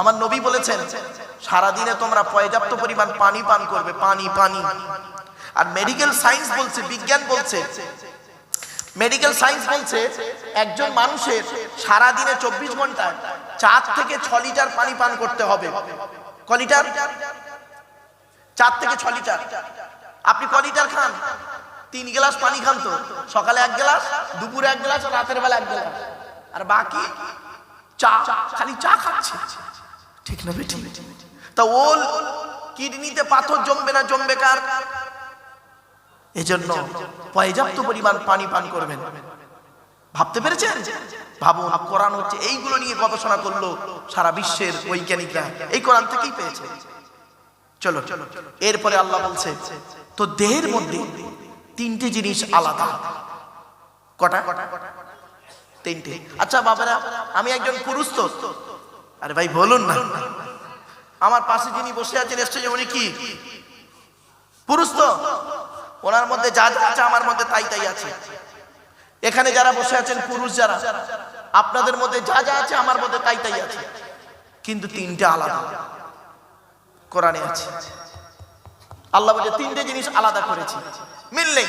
আমার নবী বলেছেন, সারাদিনে তোমরা পর্যাপ্ত পরিমাণ পানি পান করবে, পানি পানি। আর মেডিকেল সায়েন্স বলছে, বিজ্ঞান বলছে মেডিকেল সায়েন্স বলছে, একজন মানুষের সারাদিনে চব্বিশ ঘন্টায় চার থেকে ছ লিটার পানি পান করতে হবে। ক লিটার? চার থেকে ছ লিটার। আপনি ক লিটার খান? তিন গ্লাস পানি খান তো। সকালে এক গ্লাস, দুপুরে এক গ্লাস, রাতের বেলা এক গ্লাস। আর বাকি চা, খালি চা খাচ্ছে। ঠিক না বেটি? তা ওল কিডনিতে পাথর জমবে না জমবে কার? এজন্য পর্যাপ্ত পরিমাণ পানি পান করবেন। ভাবতে পেরেছেন? ভাবুন, কোরআন হচ্ছে এইগুলো নিয়ে গবেষণা করল সারা বিশ্বের বৈজ্ঞানিকরা। এই কোরআন থেকেই পেয়েছে। চলো চলো এরপরে আল্লাহ বলছে, তো দেহের মধ্যে তিনটে জিনিস আলাদা। কটা? তিনটে। আচ্ছা বাবারা, আমি একজন পুরুষ তো আরে ভাই, বলুন না। আমার পাশে যিনি বসে আছেন স্টেজে উনি কি? পুরুষ তো? ওনার মধ্যে যা যা আছে আমার মধ্যে তাই তাই আছে। এখানে যারা বসে আছেন, পুরুষ যারা, আপনাদের মধ্যে যা যা আছে আমার মধ্যে তাই তাই আছে। কিন্তু তিনটে আলাদা। কোরআনে আছে। আল্লাহ বলে, তিনটে জিনিস আলাদা করেছি। মিললে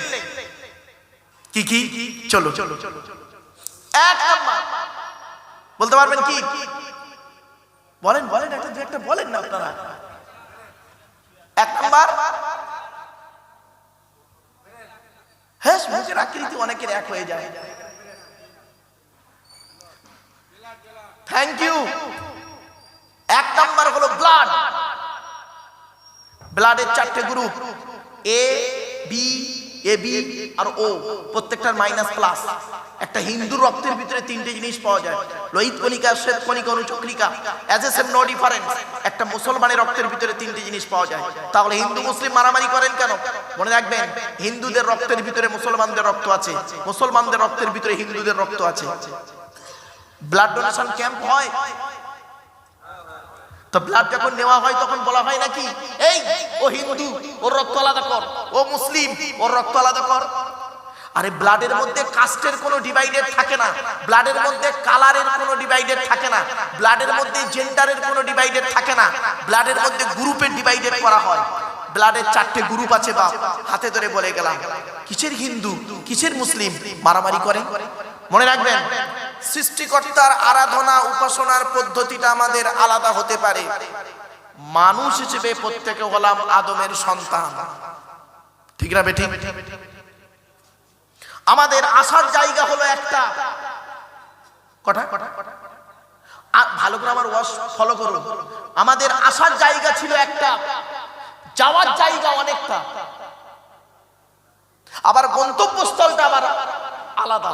কি কি? চলো। চলো চলো এক বলতে পারবেন কি? বলেন বলেন, একটা দু একটা বলেন না আপনারা। এক নাম্বার। হ্যাঁ মুখের আকৃতি অনেকের এক হয়ে যায়। থ্যাংক ইউ এক নাম্বার হলো ব্লাড ব্লাডের চারটে group A B A B R O প্রত্যেকটার মাইনাস প্লাস একটা হিন্দু রক্তের ভিতরে তিনটে জিনিস পাওয়া যায়। লোহিত কণিকা অ্যাজ এ একটা মুসলমানের রক্তের ভিতরে জিনিস পাওয়া যায়। তাহলে হিন্দু, মুসলিম মারামারি করেন কেন? মনে রাখবেন, হিন্দুদের রক্তের ভিতরে মুসলমানদের রক্ত আছে। মুসলমানদের রক্তের ভিতরে হিন্দুদের রক্ত আছে। ব্লাড ডোনেশন ক্যাম্প হয়। তো ব্লাড যখন নেওয়া হয়, তখন বলা হয় নাকি, এই, ও হিন্দু, ওর রক্ত আলাদা কর। ও মুসলিম, ওর রক্ত আলাদা কর। আরে ব্লাডের মধ্যে কাস্টের কোনো ডিভাইডেড থাকে না। ব্লাডের মধ্যে কালারের কোনো ডিভাইডেড থাকে না। ব্লাডের মধ্যে জেন্ডারের কোনো ডিভাইডেড থাকে না। ব্লাডের মধ্যে গ্রুপের ডিভাইডেড করা হয়। ব্লাডের চারটে গ্রুপ আছে বা হাতে ধরে বলে গেলাম, কিসের হিন্দু? কিসের মুসলিম? মারামারি করে। মনে রাখবেন, সৃষ্টিকর্তার আরাধনা, উপাসনার পদ্ধতিটা আমাদের আলাদা হতে পারে। মানুষ হিসেবে প্রত্যেকে হলাম আদমের সন্তান। ঠিক না বেঠিক? আমাদের আসার জায়গা হলো একটা। কটা? আ- ভালো করে আমার ওয়াশ ফলো করুন। আমাদের আসার জায়গা ছিল একটা। যাওয়ার জায়গা অনেকটা। আবার গন্তব্যস্থলটা আবার আলাদা।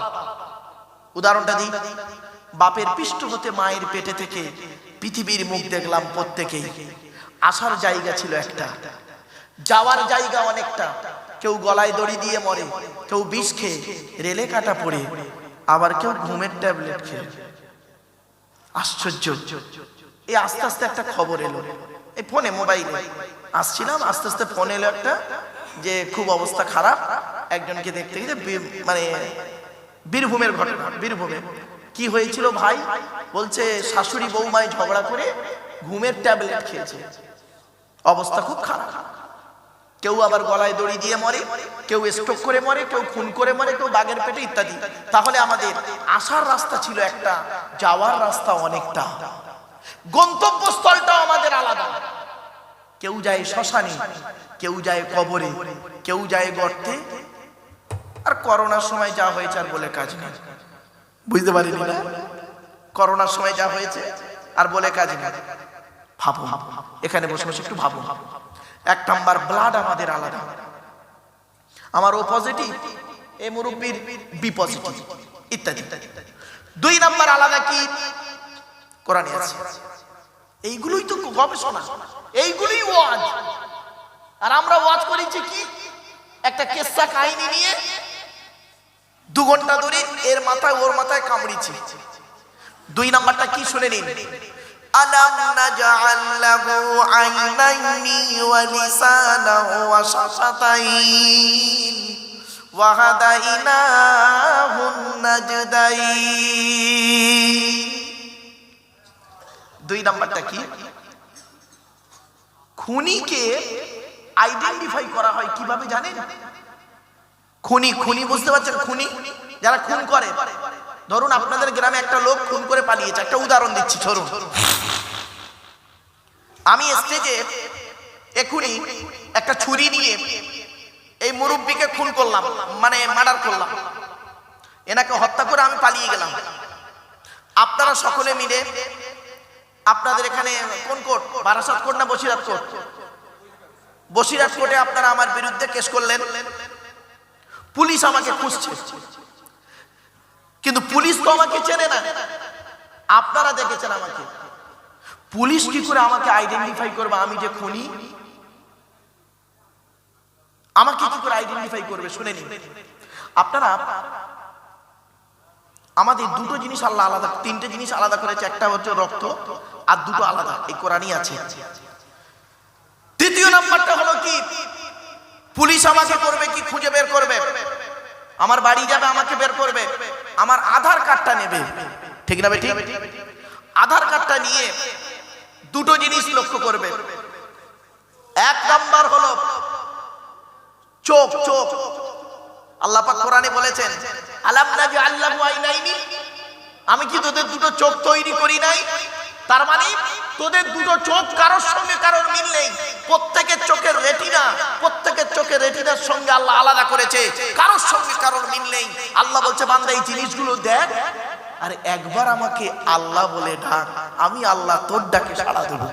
উদাহরণটা দিই। বাপের পৃষ্ঠ হতে মায়ের পেটে থেকে পৃথিবীর মুখ দেখলাম প্রত্যেকেই। আসার জায়গা ছিল একটা। যাওয়ার জায়গা অনেকটা। কেউ গলায় দড়ি দিয়ে মরে, কেউ বিষ খেয়ে রেলে কাটা পড়ে, আবার কেউ ঘুমের ট্যাবলেট খেয়ে। আশ্চর্য। এই আস্তে আস্তে একটা খবর এলো। এই ফোনে, মোবাইলে। আসছিলাম, আস্তে আস্তে ফোন এলো একটা যে খুব অবস্থা খারাপ। একজনকে দেখতে গিয়ে মানে বীরভূমের ঘটনা, বীরভূমে। কি হয়েছিল ভাই? বলছে, শাশুড়ি বৌমায় ঝগড়া করে ঘুমের ট্যাবলেট খেয়েছে। অবস্থা খুব খারাপ। কেউ আবার গলায় দড়ি দিয়ে মরে, কেউ স্ট্রোক করে মরে, কেউ খুন করে মরে, কেউ বাগের পেটে ইত্যাদি। তাহলে আমাদের আসার রাস্তা ছিল একটা, যাওয়ার রাস্তা অনেকটা। গন্তব্যস্থলটাও আমাদের আলাদা। কেউ যায় শ্মশানে, কেউ যায় কবরে, কেউ যায় গর্তে। আর করোনার সময় যা হয়েছে আর বলে কাজ নেই। বুঝতে পারিনি না? করোনার সময় যা হয়েছে আর বলে কাজ নেই। ভাবো এখানে বসে বসে একটু ভাবো এক নাম্বার ব্লাড আমাদের আলাদা। আমার ও পজিটিভ এ মুরব্বীর বি পজিটিভ ইত্যাদি। দুই নাম্বার আলাদা কি? কোরআনে আছে। এইগুলোই তো গবেষণা। এইগুলোই ওয়াজ। আর আমরা ওয়াজ করেছি কি? একটা কেসা কাহিনী নিয়ে দু ঘণ্টা ধরে এর মাথায় ওর মাথায় কামড়িছি। দুই নাম্বারটা কি শুনে নিন? আইনাইনি ওয়া লিসানান ওয়া শাফাতাইন ওয়া হাদাইনাহুন নাজদাইন দুই নাম্বারটা কি? খুনিকে আইডেন্টিফাই করা হয় কীভাবে জানেন? খুনি খুনি বুঝতে পারছেন? খুনি, যারা খুন করে। ধরুন আপনাদের গ্রামে একটা লোক খুন করে পালিয়েছে। একটা উদাহরণ দিচ্ছি, ধরুন। আমি স্টেজে এখনই একটা ছুরি নিয়ে এই মুরব্বীকে খুন করলাম মানে মার্ডার করলাম। এনাকে হত্যা করে আমি পালিয়ে গেলাম। আপনারা সকলে মিলে আপনাদের এখানে কোন কোর্ট? বারাসাত কোর্ট না বসিরাত কোর্ট? বসিরাত কোর্টে আপনারা আমার বিরুদ্ধে কেস করলেন। পুলিশ আমাকে খুঁজছে। কিন্তু পুলিশ তো আমাকে চেনে না। আপনারা দেখেছেন আমাকে। পুলিশ কি করে আমাকে আইডেন্টিফাই করবে? আমি যে খুনি? আমাকে কি করে আইডেন্টিফাই করবে? শুনে নিন। আপনারা, আমাদের দুটো জিনিস আল্লাহ আলাদা, তিনটে জিনিস আলাদা করেছে। একটা হচ্ছে রক্ত, আর দুটো আলাদা। এই কোরআনই আছে। তৃতীয় নাম্বারটা হলো কি? পুলিশ আমাকে করবে কি? খুঁজে বের করবে। আমার বাড়ি যাবে, আমাকে বের করবে। আমার আধার কার্ডটা নেবে। ঠিক না ঠিক? আধার কার্ডটা নিয়ে দুটো জিনিস লক্ষ্য করবে। এক নাম্বার হলো চোখ। চোখ আল্লাহ পাক কোরআনে বলেছেন, আলাম নাজি আল্লাহু আইনাইনি? আমি কি তোদের দুটো চোখ তৈরি করি নাই? তার মানে তোদের দুটো চোখ কারোর সঙ্গে কারোর মিল নেই। প্রত্যেকের চোখের রেটিনা, প্রত্যেকের চোখের রেটিনার সঙ্গে আল্লাহ আলাদা করেছে। কারোর সঙ্গে কারোর মিল নেই। আল্লাহ বলছে, বান্দা, এই জিনিসগুলো দেখ। আর একবার আমাকে আল্লাহ বলে ডাক, আমি আল্লাহ তোর ডাকে সাড়া দেবো।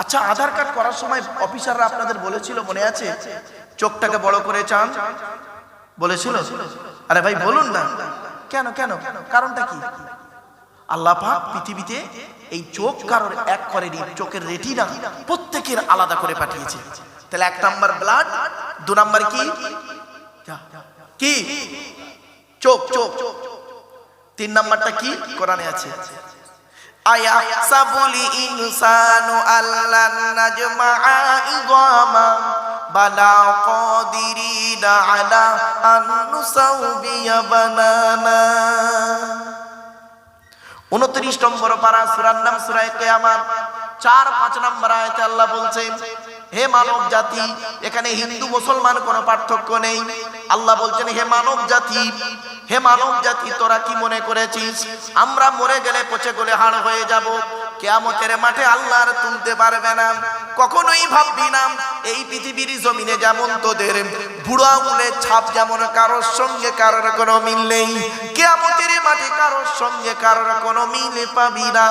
আচ্ছা আধার কার্ড করার সময় অফিসাররা আপনাদের বলেছিল, মনে আছে? চোখটাকে বড় করে চান। বলেছিল? আরে ভাই, বলুন না। কেন কেন? কারণটা কি? আল্লাহ পাক পৃথিবীতে এই চোখ কারোর এক করেনি চোখের রেটিনা প্রত্যেকের আলাদা করে পাঠিয়েছে। তাহলে এক নাম্বার ব্লাড দু নাম্বার কি? কি? চোখ চোখ তিন নাম্বারটা কি? কোরআনে আছে। আয়াহসাবুল ইনসানু আল্লান নাজমা'a ইদামা বালা কাদিরিনা আলা আন নুসাউবিয়া বানানা। 29 নম্বর পারা সূরার নাম সূরা কিয়ামত। চার, পাঁচ নম্বর আয়াতে আল্লাহ বলছেন, হে মানব জাতি এখানে হিন্দু, মুসলমান কোনো পার্থক্য নেই। আল্লাহ বলছেন, হে মানব জাতি, হে মানব জাতি, তোরা কি মনে করেছিস? আমরা মরে গেলে পচে গলে হাড় হয়ে যাব। কেয়ামতের মাঠে আল্লাহ আর তুলতে পারবে না। কখনোই ভাববি না, এই পৃথিবীর জমিনে যেমন তোদের বুড়ো আঙুলের ছাপ যেমন কারোর সঙ্গে কারোর কোনো মিল নেই, কেয়ামতের মাঠে কারোর সঙ্গে কারোর কোনো মিল পাবি না।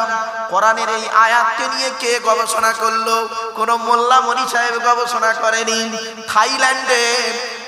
কোরআনের এই আয়াতকে নিয়ে কে গবেষণা করল? কোন মোল্লা মনি সাহেব গবেষণা করেনি? থাইল্যান্ডে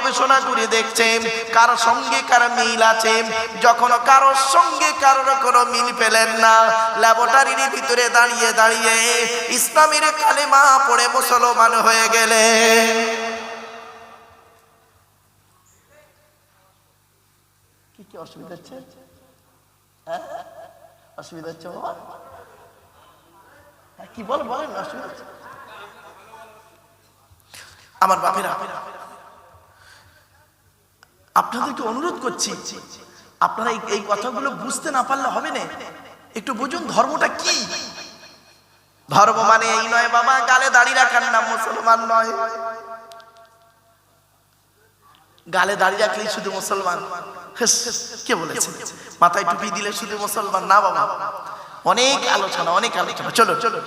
গবেষণা করে দেখছেন কার সঙ্গে কার মিল আছে। যখন কারোর সঙ্গে কারোর কোনো মিল পেলেন না ল্যাবরেটরির ভিতরে দাঁড়িয়ে দাঁড়িয়ে ইসলামের কালেমা পড়ে মুসলমান হয়ে গেলে কি কি অসুবিধা হচ্ছে? হ্যাঁ? অসুবিধা হচ্ছে বাবা? হ্যাঁ, কি বল বলেন অসুবিধা হচ্ছে। আমার বাপেরা আপনাদেরকে অনুরোধ করছি, আপনারা এই- কথাগুলো বুঝতে না পারলে হবে না। একটু বুঝুন, ধর্মটা কি? ধর্ম মানে এই নয় বাবা, গালে দাড়ি রাখার নাম মুসলমান নয়। গালে দাড়ি রাখলেই শুধু মুসলমান। কে বলেছে? মাথায় টুপি দিলে শুধু মুসলমান না বাবা। অনেক আলোচনা অনেক আলোচনা। চলো চলো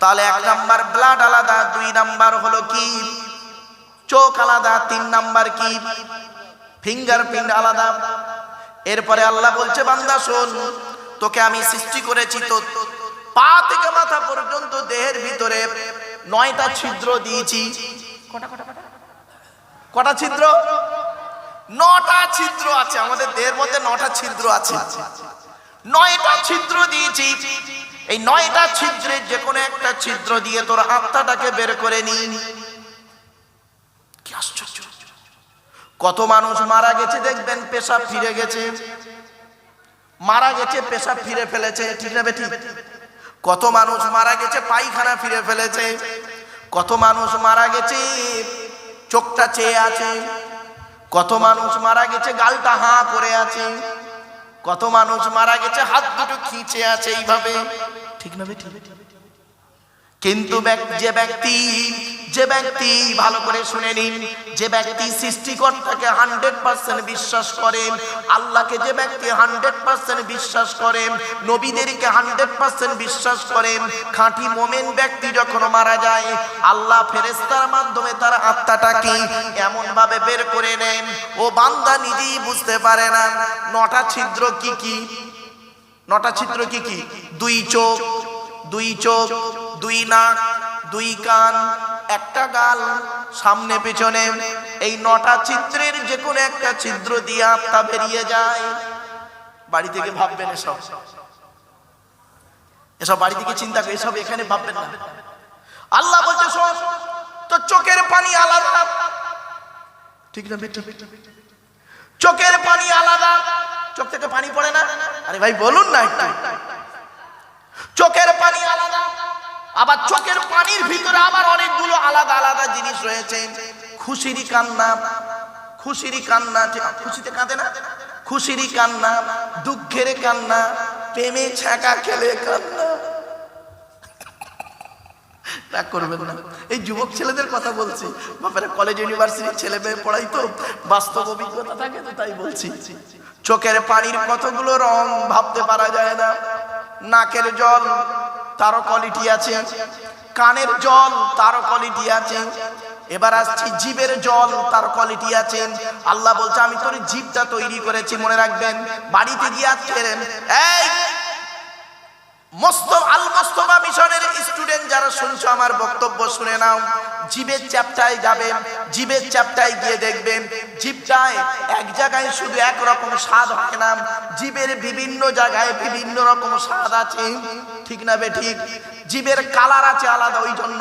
তাহলে এক নাম্বার ব্লাড আলাদা, দুই নাম্বার হলো কি? চোখ আলাদা, তিন নাম্বার কি? ফিঙ্গারপ্রিন্ট আলাদা। এরপরে আল্লাহ বলছে বান্দা শোন তোকে আমি সৃষ্টি করেছি তো পা থেকে মাথা পর্যন্ত দেহের ভিতরে নয়টা ছিদ্র দিয়েছি। কটা ছিদ্র? নটা ছিদ্র আছে আমাদের দেহের মধ্যে নটা ছিদ্র আছে। নয়টা ছিদ্র দিয়েছি। এই নয়টা ছিদ্রের যে কোনো একটা ছিদ্র দিয়ে তোর আত্মাটাকে বের করে নিয়ে নি। কি আশ্চর্য। কত মানুষ মারা গেছে দেখবেন, পেশাব ফিরে গেছে। মারা গেছে, পেশাব ফিরে ফেলেছে, ঠিক না বেটি কত মানুষ মারা গেছে, পায়খানা ফিরে ফেলেছে। কত মানুষ মারা গেছে, চোখটা চেয়ে আছে। কত মানুষ মারা গেছে, গালটা হাঁ করে আছে। কত মানুষ মারা গেছে, হাত দুটো খিঁচে আছে এইভাবে। ঠিক না বেটি কিন্তু যে ব্যক্তি যে ব্যক্তি ভালো করে শুনে নিন, যে ব্যক্তি সৃষ্টিকর্তাকে হান্ড্রেড পার্সেন্ট বিশ্বাস করে, আল্লাহকে যে ব্যক্তি হান্ড্রেড পার্সেন্ট বিশ্বাস করে, নবীদেরকে হান্ড্রেড পার্সেন্ট বিশ্বাস করে, খাঁটি মোমেন ব্যক্তি যখন মারা যায়, আল্লাহ ফেরেস্তার মাধ্যমে তার আত্মাটাকে এমন ভাবে বের করে নেন। ও বান্দা নিজেই বুঝতে পারে না, নটা ছিদ্র কি কি? নটা ছিদ্র কি কি? দুই চোখ দুই চোখ দুই নাক, দুই কান, একটা গাল, সামনে পেছনে এই নটা চিত্রের যে কোনো একটা ছিদ্র দিয়ে আত্মা বেরিয়ে যায়। বাড়ি থেকে ভাববেন এসব। এসব বাড়ি থেকে চিন্তা করে এসব এখানে ভাববেন না। আল্লাহ বলছে, শোন তো চোখের পানি আলাদা। ঠিক না চোখের পানি আলাদা। চোখ থেকে পানি পড়ে না? আরে ভাই, বলুন না চোখের পানি আলাদা। আবার চোখের পানির ভিতরে আবার অনেকগুলো আলাদা আলাদা জিনিস রয়েছে। খুশিরি কান্না খুশিরি কান্না, খুশিতে কাঁদে না? খুশিরি কান্না, দুঃখের কান্না, প্রেমে ছ্যাঁকা খেলে কান্না। করবেন না। এই যুবক ছেলেদের কথা বলছি। বাপারে কলেজ ইউনিভার্সিটির ছেলে মেয়ে পড়াই তো, বাস্তব অভিজ্ঞতা থাকে তো তাই বলছি। চোখের পানির কতগুলো রং ভাবতে পারা যায় না। নাকের জল তারও কোয়ালিটি আছে। কানের জল তারও কোয়ালিটি আছে। এবার আসছি জীবের জল তার কোয়ালিটি আছে। আল্লাহ বলছে, আমি তোর জীবটা তৈরি করেছি, মনে রাখবেন। বাড়িতে গিয়ে আজকে এই আল মোস্তফা মিশনের স্টুডেন্ট যারা শুনছো আমার বক্তব্য শুনে নাও। চ্যাপ্টায় গিয়ে দেখবেন এক জায়গায় শুধু স্বাদ না বিভিন্ন জায়গায় বিভিন্ন রকম স্বাদ আছে। ঠিক না বে ঠিক? জীবের কালার আছে আলাদা, ওই জন্য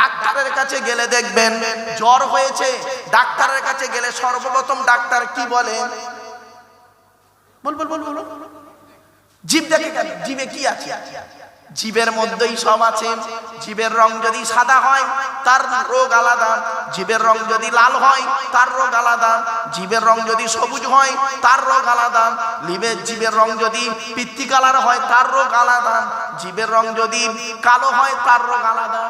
ডাক্তারের কাছে গেলে দেখবেন, জ্বর হয়েছে, ডাক্তারের কাছে গেলে সর্বপ্রথম ডাক্তার কি বল বল বল বল বল। জীব দেখে কেন জীবে কি আছে? জীবের মধ্যেই সব আছে। জীবের রং যদি সাদা হয়, তার রোগ আলাদা। জীবের রং যদি লাল হয়, তার রোগ আলাদা। জীবের রং যদি সবুজ হয়, তার রোগ আলাদা। লিবের জীবের রং যদি পিত্তি কালার হয়, তার রোগ আলাদা। জীবের রং যদি কালো হয়, তার রোগ আলাদা।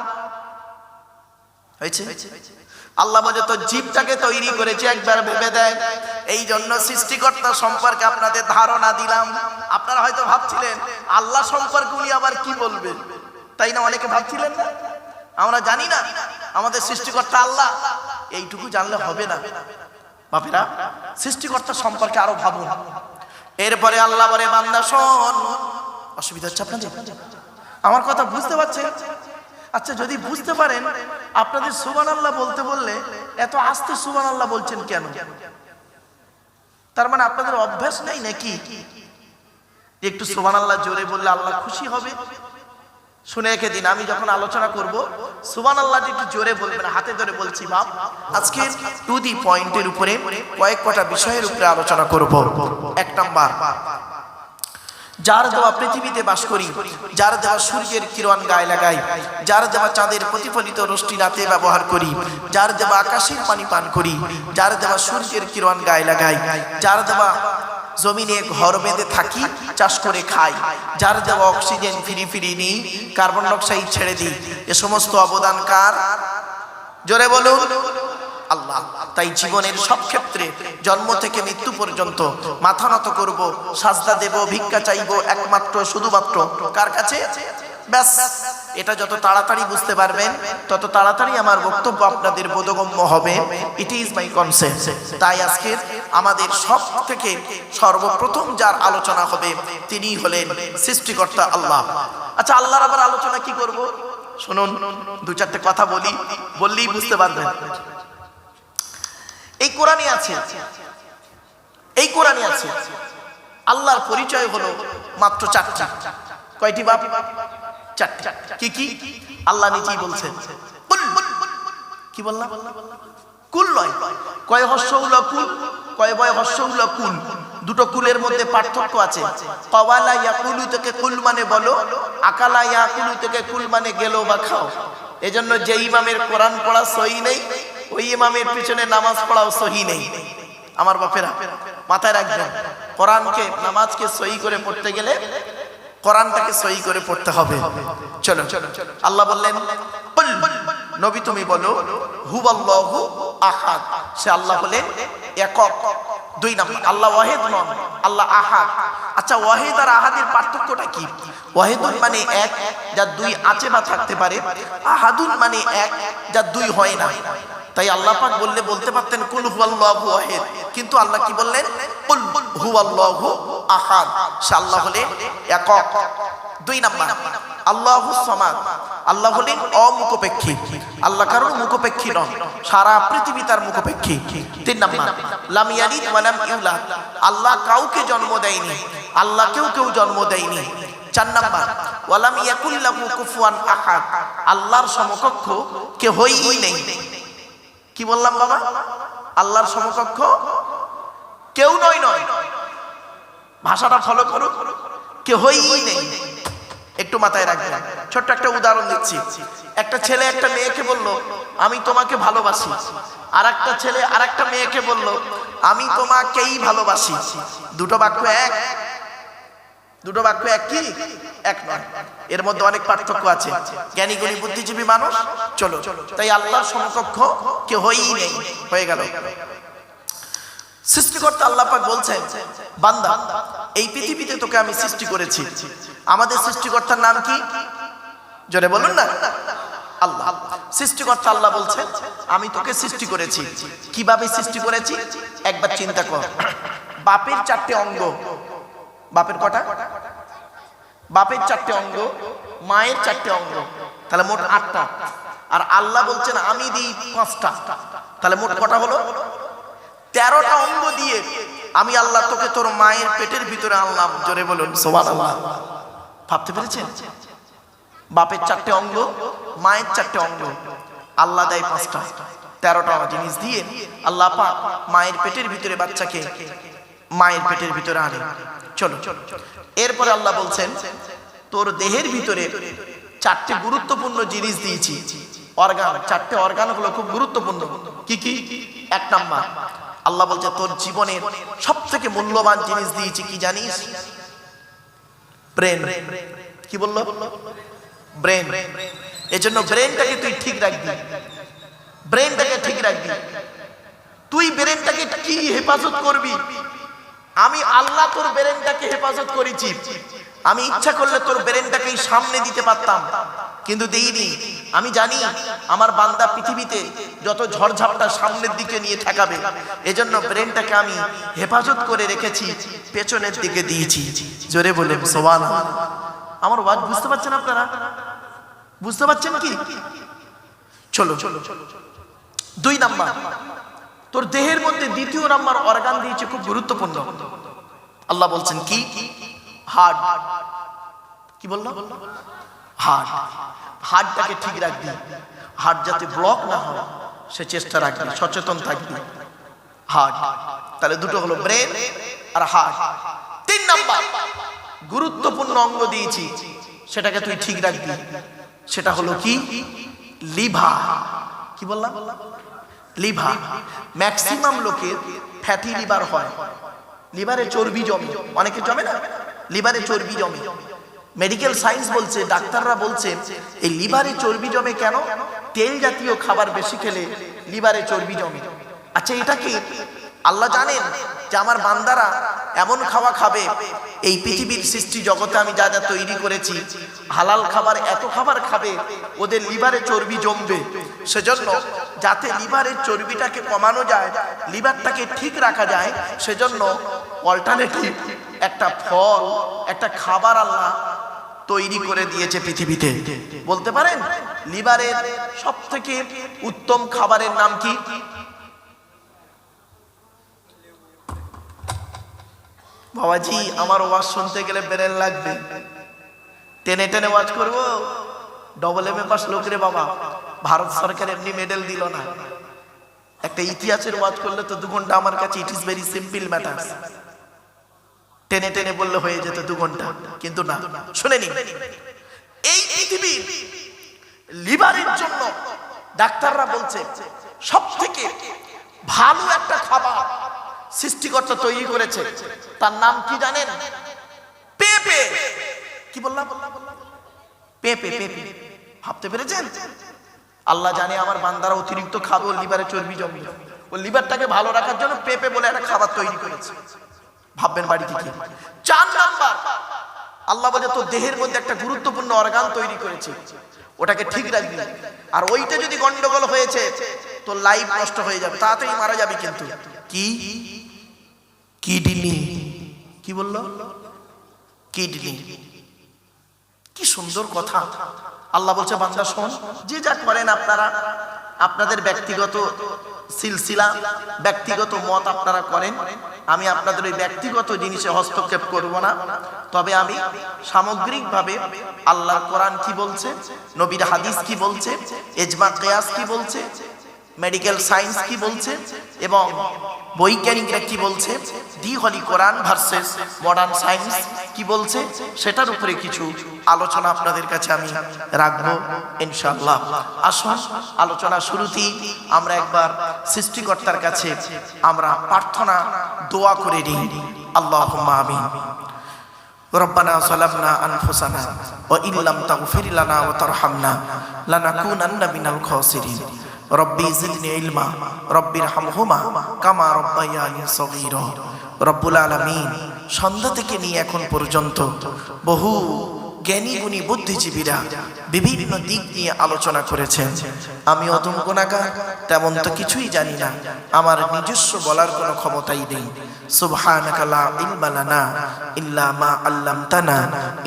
হয়েছে? আল্লাহ বলে তো জীবটাকে তৈরি করেছে একবার ভেবে দেয় এই জন্য সৃষ্টিকর্তা সম্পর্কে আপনাদের ধারণা দিলাম। আপনারা হয়তো ভাবছিলেন, আল্লাহ সম্পর্কে উনি আবার কি বলবেন? তাই না অনেকে ভাবছিলেন না? আমরা জানি না, আমাদের সৃষ্টিকর্তা আল্লাহ। এইটুকু জানলে হবে না। বাপেরা, সৃষ্টিকর্তা সম্পর্কে আরও ভাবুন। এরপরে আল্লাহ বলে, বান্দা শোন। অসুবিধা হচ্ছে আপনাদের? আমার কথা বুঝতে পারছেন? আচ্ছা যদি বুঝতে পারেন, আপনাদের সুবান আল্লাহ বলতে বললে এত আস্তে সুবান আল্লাহ বলছেন কেন? তার মানে আপনাদের অভ্যাস নেই নাকি? একটু সুবান আল্লাহ জোরে বললে আল্লাহ খুশি হবে। শুনে রেখে দিন, আমি যখন আলোচনা করব সুবান আল্লাহ একটু জোরে বলবেন, হাতে ধরে বলছি, বাপ, আজকে টু দি পয়েন্টের উপরে কয়েক কটা বিষয়ের উপরে আলোচনা করব। এক নাম্বার যার দেওয়া পৃথিবীতে বাস করি, যার দেওয়া সূর্যের কিরণ গায়ে লাগাই, যার দেওয়া চাঁদের প্রতিফলিত রশ্মি রাতে ব্যবহার করি, যার দেওয়া আকাশের পানি পান করি, যার দেওয়া সূর্যের কিরণ গায়ে লাগাই, যার দেওয়া জমিনে ঘর বেঁধে থাকি, চাষ করে খাই, যার দেওয়া অক্সিজেন ফিরি ফিরি নিই, কার্বন ডাইঅক্সাইড ছেড়ে দিই, এ সমস্ত অবদান কার? জোরে বলুন। আল্লাহ। তাই জীবনের সব ক্ষেত্রে জন্ম থেকে মৃত্যু পর্যন্ত মাথা নত করব, সাজদা দেব, ভিক্ষা চাইব, একমাত্র, শুধুমাত্র। কার কাছে? ব্যাস। এটা যত তাড়াতাড়ি বুঝতে পারবেন, তত তাড়াতাড়ি আমার বক্তব্য আপনাদের বোধগম্য হবে। ইট ইজ মাই কনসেপ্ট তাই আজকে আমাদের সব থেকে সর্বপ্রথম যার আলোচনা হবে তিনি হলেন সৃষ্টিকর্তা আল্লাহ। আচ্ছা আল্লাহর আবার আলোচনা কি করব? শুনুন দু চারটে কথা বলি, বললেই বুঝতে পারবেন। এই কোরআনই আছে। এই কোরআনই আছে। আল্লাহর পরিচয় হলো মাত্র চারটি। কয়টি বাপ? চারটি। কি কি? আল্লাহ নিজেই বলছেন। কি বললাম? কুল নয়। কয় হর্ষউল কুল, কয় বয় হর্ষউল কুল। দুটো কুলের মধ্যে পার্থক্য আছে। কওয়ালা ইয়াকুলু থেকে কুল মানে বলো, আকালা ইয়াকুলু থেকে কুল মানে গেল বা খাও। এজন্য যে ইমামের কোরআন পড়া সহি নেই ওই ইমামের পিছনে নামাজ পড়াও সহি নেই। আমার বাপেরা, মাথায় রাখবেন, কোরআনকে, নামাজকে সহি করে পড়তে গেলে কোরআনটাকে সহি করে পড়তে হবে। চলো আল্লাহ বললেন নবী তুমি বলো হুবাল্লাহু আহাদ। সে আল্লাহ হলেন একক, দুই নাম্বার। আল্লাহ ওয়াহেদ নন, আল্লাহ আহাদ। আচ্ছা ওয়াহিদ আর আহাদের পার্থক্যটা কি? ওয়াহিদুন মানে এক যা দুই আছে বা থাকতে পারে। আহাদুন মানে এক যা দুই হয় না। তাই আল্লাহ পাক বললে, বলতে পারতেন, কুল হুয়াল্লাহু ওয়াহিদ। কিন্তু আল্লাহ কি বললেন? কুল হুয়াল্লাহু আহাদ। সে আল্লাহ হলেন একক। দুই নাম্বার, আল্লাহু সমাদ। আল্লাহ হলেন অমুখপেক্ষী। আল্লাহ কারোর মুখপেক্ষী নন, সারা পৃথিবী তার মুখপেক্ষী। তিন নাম্বার, লাম ইয়ালিদ ওয়া লাম ইউলাদ। আল্লাহ কাউকে জন্ম দেয়নি আল্লাহ কেউ কেউ জন্ম দেয়নি। চার নাম্বার ওয়ালাম ইয়াকুল্লাহু কুফুয়ান আহাদ। আল্লাহর সমকক্ষ কে হইই নেই। কি বললাম বাবা? আল্লাহর সমকক্ষ? কেউ নয় নয়। ভাষাটা ফলো করো কেহই নেই। একটু মাথায় রাখবেন। ছোট্ট একটা উদাহরণ দিচ্ছি। একটা ছেলে একটা মেয়েকে বলল, আমি তোমাকে ভালোবাসি। আর একটা ছেলে আর একটা মেয়েকে বলল, আমি তোমাকেই ভালোবাসি। দুটো বাক্য এক। দুটো বাক্য এক কি এক নয়। এর মধ্যে অনেক পার্থক্য আছে। জ্ঞানী গুণী বুদ্ধিজীবী মানুষ? চলো। তাই আল্লাহর সমকক্ষ কেহই নেই। হয়ে গেল। সৃষ্টিকর্তা আল্লাহ পাক বলছেন, বান্দা, এই পৃথিবীতে তোকে আমি সৃষ্টি করেছি। আমাদের সৃষ্টিকর্তার নাম কি? জোরে বলুন না। আল্লাহ। সৃষ্টিকর্তা আল্লাহ বলছেন, আমি তোকে সৃষ্টি করেছি। কীভাবে সৃষ্টি করেছি? একবার চিন্তা কর। বাপের চারটে অঙ্গ। বাপের কটা? বাপের চারটে অঙ্গ, মায়ের চারটে অঙ্গ, তাহলে মোট আটটা। আর আল্লাহ বলছেন, আমি দিই পাঁচটা। তাহলে মোট কটা হলো? তেরোটা অঙ্গ দিয়ে আমি আল্লাহ তোকে তোর মায়ের পেটের ভিতরে আনলাম। জোরে বলুন ভাবতে পেরেছেন? বাপের চারটে অঙ্গ, মায়ের চারটে অঙ্গ, আল্লাহ দেয় পাঁচটা। তেরোটা জিনিস দিয়ে আল্লাহ মায়ের পেটের ভিতরে বাচ্চাকে মায়ের পেটের ভিতরে আনে। চলো। এরপরে আল্লাহ বলছেন, তোর দেহের ভিতরে চারটে গুরুত্বপূর্ণ জিনিস দিয়েছি। অর্গান, চারটে অর্গান হলো খুব গুরুত্বপূর্ণ। কি কি? এক নাম্বার, আল্লাহ বলছে, তোর জীবনের সব থেকে মূল্যবান জিনিস দিয়েছি কি জানিস? ব্রেন। কি বলল? ব্রেন। এজন্য ব্রেনটাকে তুই ঠিক রাখবি। ব্রেনটাকে ঠিক রাখবি। তুই ব্রেনটাকে কি হেফাজত করবি? আমি আল্লাহ তোর ব্রেনটাকে হেফাজত করেছি। আমি ইচ্ছা করলে তোর ব্রেনটাকে সামনে দিতে পারতাম। কিন্তু দেইনি। আমি জানি আমার বান্দা পৃথিবীতে যত ঝড়ঝাপটা সামনের দিকে নিয়ে ঠেকাবে, এজন্য ব্রেনটাকে আমি হেফাজত করে রেখেছি, পেছনের দিকে দিয়েছি। জোরে বলে সোবান আমার ওয়াজ বুঝতে পারছেন আপনারা? বুঝতে পারছেন কি? চলো চলো দুই নাম্বার। তোর দেহের মধ্যে দ্বিতীয় নাম্বার অর্গান দিয়েছে খুব গুরুত্বপূর্ণ। আল্লাহ বলছেন কি? হার্ট কি বলল? হার্ট হার্টটাকে ঠিক রাখবি। হার্ট যাতে ব্লক না হয়, সে চেষ্টা রাখবি, সচেতন থাকবি। হার্ট তাহলে দুটো হলো ব্রেন আর হার্ট তিন নাম্বার, গুরুত্বপূর্ণ অঙ্গ দিয়েছি, সেটাকে তুই ঠিক রাখবি। সেটা হলো কি? লিভার কি বললাম? লিভার। ম্যাক্সিমাম লোকের ফ্যাটি লিভার হয়। লিভারে চর্বি জমে। অনেকে জমে না? লিভারে চর্বি জমে। মেডিকেল সায়েন্স বলছে, ডাক্তাররা বলছে, এই লিভারে চর্বি জমে কেন? তেল জাতীয় খাবার বেশি খেলে লিভারে চর্বি জমে। আচ্ছা এটা কি আল্লাহ জানেন যে আমার বান্দারা এমন খাওয়া খাবে, এই পৃথিবীর সৃষ্টি জগতে আমি যা যা তৈরি করেছি, হালাল খাবার এত খাবার খাবে, ওদের লিভারে চর্বি জমবে। সেজন্য যাতে লিভারের চর্বিটাকে কমানো যায়, লিভারটাকে ঠিক রাখা যায়, সেজন্য অল্টারনেটিভ একটা ফল, একটা খাবার আল্লাহ তৈরি করে দিয়েছে পৃথিবীতে। বলতে পারেন, লিভারের সব থেকে উত্তম খাবারের নাম কি? বাবাজি, আমার ওয়াজ শুনতে গেলে বেরেন লাগবে। টেনে টেনে ওয়াজ করব। ডবল এম এ পাস লোকরে বাবা। ভারত সরকার এমনি মেডেল দিল না। একটা ইতিহাসের ওয়াজ করলে তো দু ঘণ্টা আমার কাছে it is very simple matter টেনে টেনে বললে হয়ে যেত দু ঘণ্টা কিন্তু না শুনে নি এই পৃথিবীর লিভারের জন্য ডাক্তাররা বলছে সব থেকে ভালো একটা খাবার সৃষ্টিকর্তা তৈরি করেছে। তার নাম কি জানেন? পেঁপে। কি বললাম? পেঁপে পেঁপে। ভাবতে পেরেছেন? আল্লাহ জানে আমার বান্দারা অতিরিক্ত খাবে ওর লিভারে চর্বি জমবে। ও লিভারটাকে ভালো রাখার জন্য পেঁপে বলে একটা খাবার তৈরি করেছে। ভাববেন বাড়ি থেকে চার নাম্বার, আল্লাহ বলে, তোর দেহের মধ্যে একটা গুরুত্বপূর্ণ অর্গান তৈরি করেছে। ওটাকে ঠিক রাখবি। আর ওইটা যদি গন্ডগোল হয়েছে, তোর লাইফ নষ্ট হয়ে যাবে। তাড়াতাড়ি মারা যাবে কিন্তু। কি? কিডনি। কি বলল? কিডনি। কি সুন্দর কথা। আল্লাহ বলছে, বান্দা, শোন, যে যা করেন আপনারা, আপনাদের ব্যক্তিগত সিলসিলা, ব্যক্তিগত মত আপনারা করেন। আমি আপনাদের ওই ব্যক্তিগত জিনিসে হস্তক্ষেপ করব না। তবে আমি সামগ্রিকভাবে আল্লাহর কোরআন কি বলছে, নবীর হাদিস কি বলছে, এজমা কেয়াস কি বলছে মেডিকেল সায়েন্স কি বলছে এবং বৈজ্ঞানিকরা কি বলছে the holy Quran versus modern science কি বলছে সেটার উপরে কিছু আলোচনা আপনাদের কাছে আমি রাখবো ইনশাআল্লাহ আসুন আলোচনা শুরুতেই আমরা একবার সৃষ্টিকর্তার কাছে আমরা প্রার্থনা দোয়া করে নিই আল্লাহ আমিন ربنا ظلمنا أنفسنا وإن لم تغفر لنا وترحمنا لنكونن من الخاسرين রব্বি জিদনি ইলমা, রব্বির হামহুমা, কামা রব্বাইয়ানি সগীর। রব্বুল আলামিন সন্ধ্যা থেকে নিয়ে এখন পর্যন্ত বহু জ্ঞানী গুণী বুদ্ধিজীবীরা বিভিন্ন দিক নিয়ে আলোচনা করেছেন। আমি অদম গোনাগার তেমন তো কিছুই জানি না। আমার নিজস্ব বলার কোনো ক্ষমতাই নেই। সুবহানাকা লা ইলমা লানা ইল্লা মা আল্লামতানা,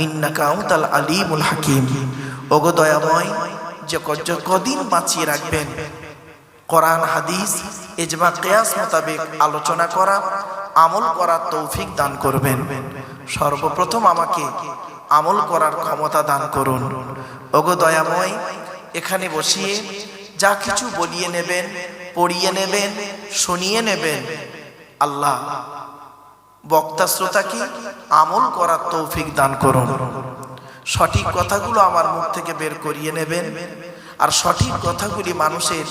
ইন্নাকা আনতাল আলিমুল হাকিম। ওগো দয়াময় যে কদিন বাঁচিয়ে রাখবেন। কোরআন, হাদিস এজমা কেয়াস মোতাবেক আলোচনা করা, আমল করার তৌফিক দান করবেন। সর্বপ্রথম আমাকে আমল করার ক্ষমতা দান করুন। ওগো দয়াময়, এখানে বসিয়ে যা কিছু বলিয়ে নেবেন, পড়িয়ে নেবেন, শুনিয়ে নেবেন, আল্লাহ বক্তা শ্রোতাকে আমল করার তৌফিক দান করুন। সঠিক কথাগুলো আমার মুখ থেকে বের করিয়ে নেবেন। আর সঠিক কথাগুলি মানুষের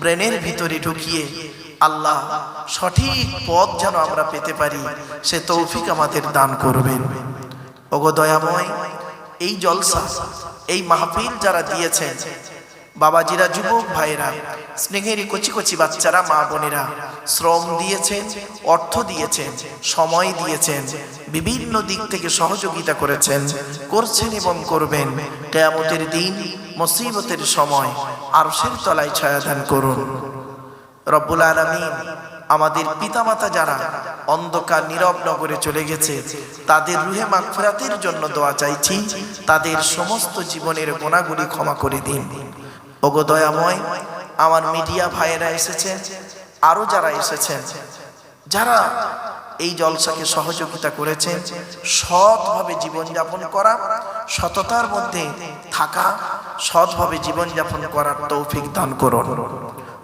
ব্রেনের ভিতরে ঢুকিয়ে আল্লাহ সঠিক পথ যেন আমরা পেতে পারি, সে তৌফিক আমাদের দান করবেন। ওগো দয়াময়, এই জলসা, এই মাহফিল যারা দিয়েছেন বাবাজিরা, যুবক ভাইরা স্নেহেরই কচি কচি বাচ্চারা, মা বোনেরা, শ্রম দিয়েছেন, অর্থ দিয়েছেন, সময় দিয়েছেন, বিভিন্ন দিক থেকে সহযোগিতা করেছেন, করছেন এবং করবেন। কেয়ামতের দিন, মুসিবতের সময় আরশের তলায় ছায়াদান করুন। রব্বুল আলমিন আমাদের পিতামাতা যারা অন্ধকার, নীরব নগরে চলে গেছে, তাদের রুহে মাগফিরাতের জন্য দোয়া চাইছি, তাদের সমস্ত জীবনের গোনাগুলি ক্ষমা করে দিন। দয়াময়, আমার মিডিয়া ভাইয়েরা এসেছে, আরও যারা এসেছেন, যারা এই জলসাকে সহযোগিতা করেছেন সৎভাবে জীবনযাপন করা, সততার মধ্যে থাকা, সৎভাবে জীবনযাপন করার তৌফিক দান করুন।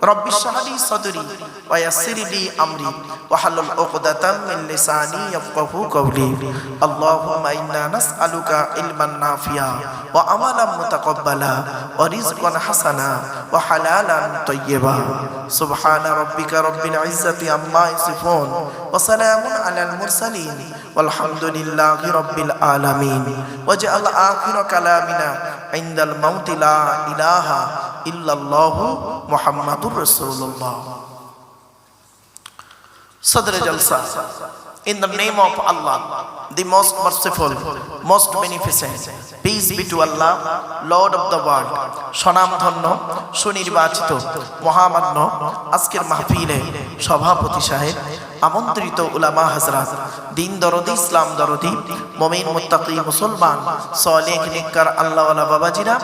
رب اشرح لي صدري ويسر لي امري واحلل عقدة من لساني يفقهوا قولي اللهم انا نسالك علما نافعا وعملا متقبلا ورزقا حسنا وحلالا طيبا سبحان ربك رب العزة عما يصفون وسلام على المرسلين والحمد لله رب العالمين واجعل آخر كلامنا عند الموت لا إله إلا الله محمد মোহাম্মদুর রসুল্লাহ সদরে জলসা in the name of Allah, the most merciful, most beneficent. Peace be to Allah, Lord of the world. সনামধন্য সুনির্বাচিত askir আজকের মাহফিলে সভাপতি shahe আমন্ত্রিত উলামা হাজরাত, দিন দরদি, ইসলাম দরদি, মমিন, মুত্তাকি, মুসলমান সলেক নিকার আল্লাহওয়ালা বাবাজিরা,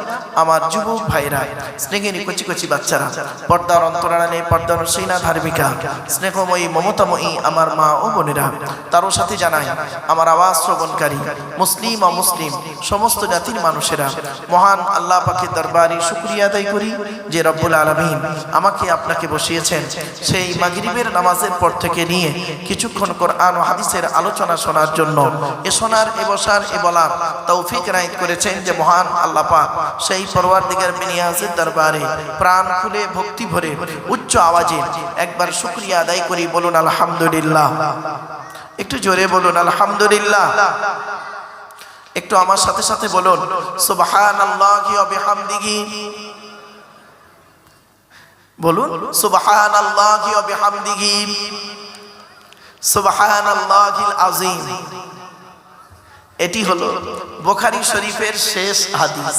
আমার যুবক ভাইরা, স্নেহের কচি কচি বাচ্চারা, পর্দার অন্তরালে পর্দার সীনা ধার্মিকা, স্নেহময়ী, মমতাময়ী আমার মা ও বোনেরা, তারও সাথে জানাই, আমার আওয়াজ শ্রবণকারী, মুসলিম, অমুসলিম, সমস্ত জাতির মানুষেরা, মহান আল্লাহ পাখির দরবারে শুক্রিয়া আদায় করি যে রব্বুল আলমিন আমাকে আপনাকে বসিয়েছেন সেই মাগরিবের নামাজের পর থেকে নিয়ে কিছুক্ষণ কোরআন ও হাদিসের আলোচনা শোনার জন্য এ শোনার এ বসার, এ বলার তৌফিক রায়ত করেছেন যে মহান আল্লাহ পাক। সেই পরওয়ার দিগের বিনিয়াজের দরবারে প্রাণ খুলে ভক্তি ভরে উচ্চ আওয়াজে একবার শুক্রিয়া আদায় করি বলুন আলহামদুলিল্লাহ। একটু জোরে বলুন আলহামদুলিল্লাহ। একটু আমার সাথে সাথে বলুন বলুন সুবহান এটি হলো বোখারি শরীফের শেষ হাদিস।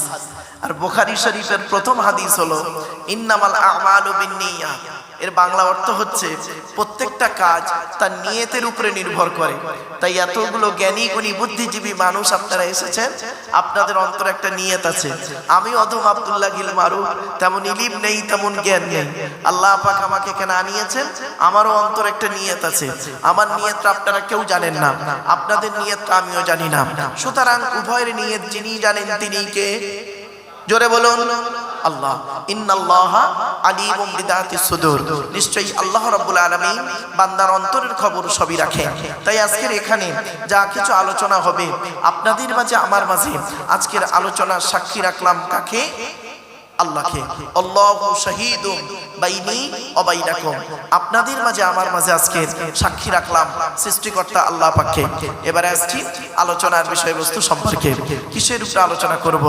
আর বোখারি শরীফের প্রথম হাদিস হলো, ইন্নামাল আমালু বিন্নিয়াত এর বাংলা অর্থ হচ্ছে প্রত্যেকটা কাজ তার নিয়তের উপরে নির্ভর করে। তাই এতগুলো জ্ঞানী, গুণী, বুদ্ধিজীবী মানুষ আপনারা এসেছেন, আপনাদের অন্তর একটা নিয়ত আছে। আমি অধম আবদুল্লাহ গিল মারু তেমন ইলিম নেই, তেমন জ্ঞান নেই। আল্লাহ পাক আমাকে কেন আনিয়েছেন? আমারও অন্তর একটা নিয়ত আছে। আমার নিয়তটা আপনারা কেউ জানেন না। আপনাদের নিয়তটা আমিও জানি না। সুতরাং উভয়ের নিয়ত যিনি জানেন তিনি কে? জোরে বলুন, আল্লাহ, ইন্নাল্লাহ আলিমুম বিদাতি সুদূর। নিশ্চয়ই আল্লাহ রাব্বুল আলামিন বান্দার অন্তরের খবর সবই রাখে। তাই আজকের এখানে যা কিছু আলোচনা হবে, আপনাদের মাঝে, আমার মাঝে আজকের আলোচনার সাক্ষী রাখলাম কাকে? আল্লাহকে। আল্লাহু শাহীদুম বাইনি ওয়া বাইনাকুম। আপনাদের মাঝে, আমার মাঝে আজকে সাক্ষী রাখলাম সৃষ্টিকর্তা আল্লাহ পাককে। এবারে আসছি আলোচনার বিষয়বস্তু সম্পর্কে। কিসের উপরে আলোচনা করব?